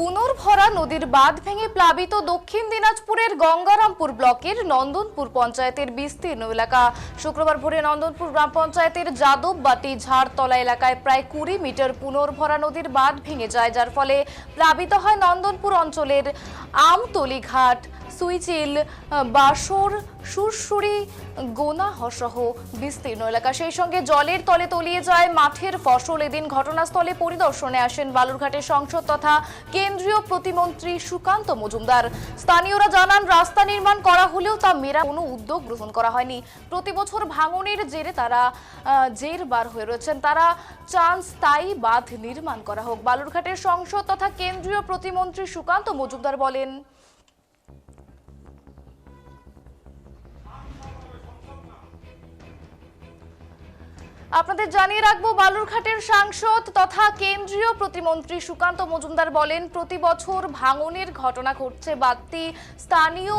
পুনর্ভরা নদীর বাঁধ ভেঙে প্লাবিত দক্ষিণ দিনাজপুরের গঙ্গারামপুর ব্লকের নন্দনপুর পঞ্চায়েতের বিস্তীর্ণ এলাকা। শুক্রবার ভোরে নন্দনপুর গ্রাম পঞ্চায়েতের যাদববাটি ঝাড়তলা এলাকায় প্রায় কুড়ি মিটার পুনর্ভরা নদীর বাঁধ ভেঙে যায়, যার ফলে প্লাবিত হয় নন্দনপুর অঞ্চলের আমতলি ঘাট। সুইচিল বাসর সুরসুরি গোনাহ সহ বিস্তীর্ণ এলাকা। সেই সঙ্গে জলের তলে তলিয়ে যায় মাঠের ফসল। এদিন ঘটনাস্থলে পরিদর্শনে আসেন বালুরঘাটের সংসদ তথা কেন্দ্রীয় প্রতিমন্ত্রী সুকান্ত মজুমদার। স্থানীয়রা জানান রাস্তা নির্মাণ করা হলেও তা মেরা কোনো উদ্যোগ গ্রহণ করা হয়নি। প্রতি বছর ভাঙনের জেরে তারা আহ, জেরবার হয়ে রয়েছেন। তারা চান স্থায়ী বাঁধ নির্মাণ করা হোক। বালুরঘাটের সংসদ তথা কেন্দ্রীয় প্রতিমন্ত্রী সুকান্ত মজুমদার বলেন আপনাদের জানিয়ে রাখব, বালুরঘাটের সাংসদ তথা কেন্দ্রীয় প্রতিমন্ত্রী সুকান্ত মজুমদার বলেন, প্রতি বছর ভাঙনের ঘটনা ঘটছে, বাঁধটি স্থানীয়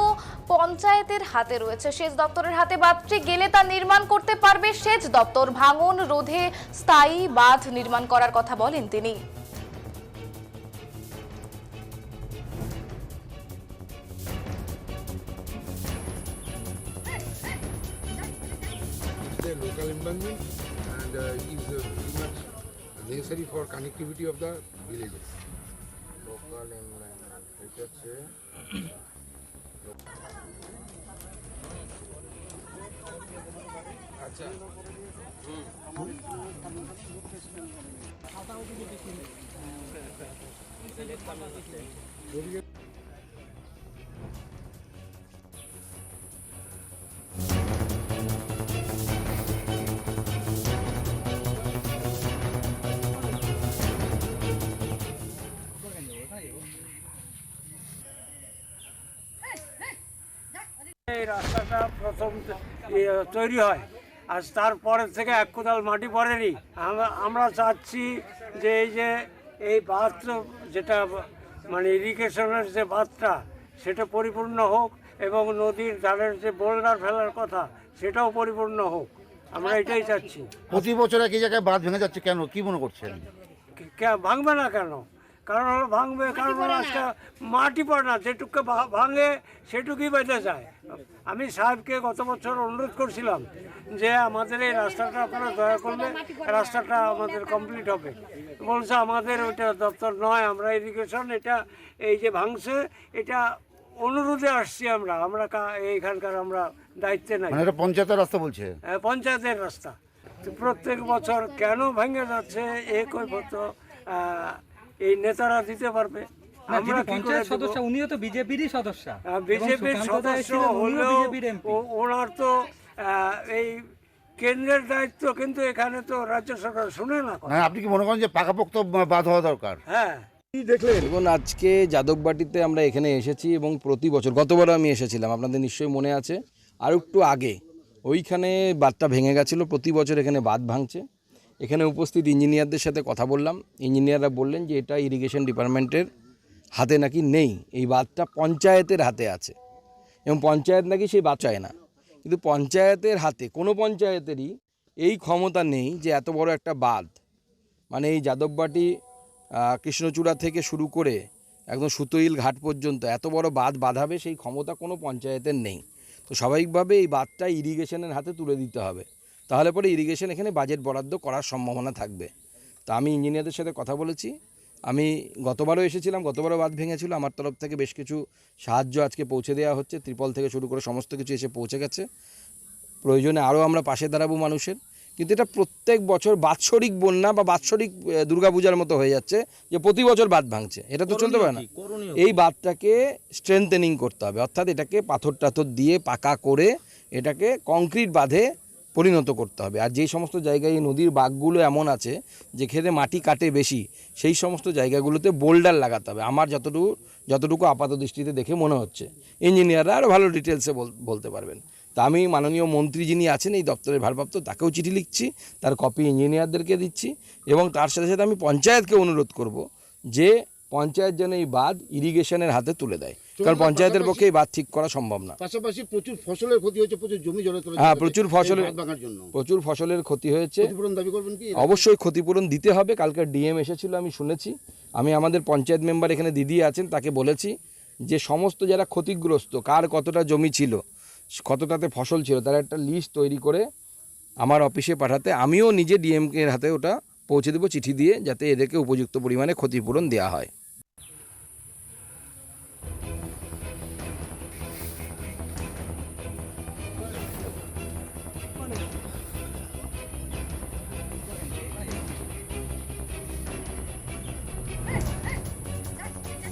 পঞ্চায়েতের হাতে রয়েছে। সেচ দপ্তরের হাতে বাঁধটি গেলে তা নির্মাণ করতে পারবে সেচ দপ্তর। ভাঙন রোধে স্থায়ী বাঁধ নির্মাণ করার কথা বলেন তিনি। And uh, is uh, very much necessary for connectivity of the villages. Local environment এটা হচ্ছে এই রাস্তাটা প্রথম তৈরি হয়। আর তারপরে থেকে এক কোদাল মাটি পড়েনি। আমরা চাচ্ছি যে এই যে এই বাঁধ যেটা মানে ইরিগেশনের যে বাঁধটা সেটা পরিপূর্ণ হোক এবং নদীর ধারের যে বোল্ডার ফেলার কথা সেটাও পরিপূর্ণ হোক। আমরা এটাই চাচ্ছি। প্রতি বছর একই জায়গায় বাঁধ ভেঙে যাচ্ছে কেন? কি মনে করছেন? ভাঙবে না কেন? কারণ হলো ভাঙবে কারণ আজকে মাটি পড়ে না যেটুকু ভা- ভাঙে সেটুকুই বেঁধে যায়। আমি সাহেবকে গত বছর অনুরোধ করছিলাম যে আমাদের এই রাস্তাটা আপনারা দয়া করলে রাস্তাটা আমাদের কমপ্লিট হবে। বলছে আমাদের ওইটা দপ্তর নয় আমরা ইরিগেশন এটা এই যে ভাঙছে এটা অনুরোধে আসছি আমরা। আমরা কা- এইখানকার আমরা দায়িত্বে নাই। মানে এটা পঞ্চায়েতের রাস্তা বলছে? আহ, পঞ্চায়েতের রাস্তা। তো প্রত্যেক বছর কেন ভেঙে যাচ্ছে এ কৈফত আহ, এই নেতারা দিতে পারবে। না, আমরা যিনি পঞ্চায়েত সদস্য উনিও তো বিজেপিরই সদস্য। বিজেপির সদস্য হলেও ওনার তো এই কেন্দ্রের দায়িত্ব কিন্তু এখানে তো রাজ্য সরকার শুনে না আপনি কি মনে করেন যে পাকাপোক্ত বাঁধ হওয়া দরকার? হ্যাঁ। দেখুন আজকে যাদববাটিতে আমরা এখানে এসেছি এবং প্রতি বছর গতবারও আমি এসেছিলাম আপনাদের নিশ্চয়ই মনে আছে আর একটু আগে ওইখানে বাঁধটা ভেঙে গেছিল প্রতি বছর এখানে বাঁধ ভাঙছে। এখানে উপস্থিত ইঞ্জিনিয়ারদের সাথে কথা বললাম। ইঞ্জিনিয়াররা বললেন যে, এটা ইরিগেশন ডিপার্টমেন্টের হাতে নাকি নেই। এই বাঁধটা পঞ্চায়েতের হাতে আছে। এবং পঞ্চায়েত নাকি সেই বাঁধ চায় না। কিন্তু পঞ্চায়েতের হাতে, কোনো পঞ্চায়েতেরই এই ক্ষমতা নেই যে এত বড় একটা বাঁধ। মানে এই যাদববাটি কৃষ্ণচূড়া থেকে শুরু করে একদম সুতইল ঘাট পর্যন্ত এত বড় বাঁধ বাঁধাবে, সেই ক্ষমতা কোনো পঞ্চায়েতের নেই। তো স্বাভাবিকভাবে এই বাঁধটা ইরিগেশনের হাতে তুলে দিতে হবে। তাহলে পরে ইরিগেশন এখানে বাজেট বরাদ্দ করার সম্ভাবনা থাকবে। তা আমি ইঞ্জিনিয়ারদের সাথে কথা বলেছি। আমি গতবারও এসেছিলাম গতবারও বাঁধ ভেঙেছিল আমার তরফ থেকে বেশ কিছু সাহায্য আজকে পৌঁছে দেওয়া হচ্ছে ত্রিপল থেকে শুরু করে সমস্ত কিছু এসে পৌঁছে গেছে। প্রয়োজনে আরও আমরা পাশে দাঁড়াবো মানুষের। কিন্তু এটা প্রত্যেক বছর বাৎসরিক বন্যা বা বাৎসরিক দুর্গাপূজার মতো হয়ে যাচ্ছে যে প্রতি বছর বাঁধ ভাঙছে। এটা তো চলতে পারে না। এই বাঁধটাকে স্ট্রেংথেনিং করতে হবে। অর্থাৎ এটাকে পাথর টাথর দিয়ে পাকা করে এটাকে কংক্রিট বাঁধে পরিণত করতে হবে। আর যেই সমস্ত জায়গায় এই নদীর বাঘগুলো এমন আছে যেখানে মাটি কাটে বেশি, সেই সমস্ত জায়গাগুলোতে বোল্ডার লাগাতে হবে। আমার যতটুকু যতটুকু আপাত দৃষ্টিতে দেখে মনে হচ্ছে। ইঞ্জিনিয়াররা আরও ভালো ডিটেলসে বলতে পারবেন। তা আমি মাননীয় মন্ত্রী যিনি আছেন, এই দপ্তরের ভারপ্রাপ্ত, তাকেও চিঠি লিখছি, তার কপি ইঞ্জিনিয়ারদেরকে দিচ্ছি এবং তার সাথে সাথে আমি পঞ্চায়েতকে অনুরোধ করব যে পঞ্চায়েত যেন এই বাঁধ ইরিগেশনের হাতে তুলে দেয়। কারণ পঞ্চায়েতের পক্ষে এই বাঁধ ঠিক করা সম্ভব না। পাশাপাশি প্রচুর ফসলের ক্ষতি হয়েছে প্রচুর জমি জলে হ্যাঁ, প্রচুর ফসলের- প্রচুর ফসলের ক্ষতি হয়েছে। দাবি করবেন কি? অবশ্যই ক্ষতিপূরণ দিতে হবে কালকে ডিএম এসেছিল আমি শুনেছি। আমি আমাদের পঞ্চায়েত মেম্বার এখানে দিদি আছেন তাকে বলেছি যে সমস্ত যারা ক্ষতিগ্রস্ত কার কতটা জমি ছিল কতটাতে ফসল ছিল তার একটা লিস্ট তৈরি করে আমার অফিসে পাঠাতে আমিও নিজে ডিএমকে হাতে ওটা পৌঁছে দেবো চিঠি দিয়ে যাতে এদেরকে উপযুক্ত পরিমাণে ক্ষতিপূরণ দেওয়া হয়।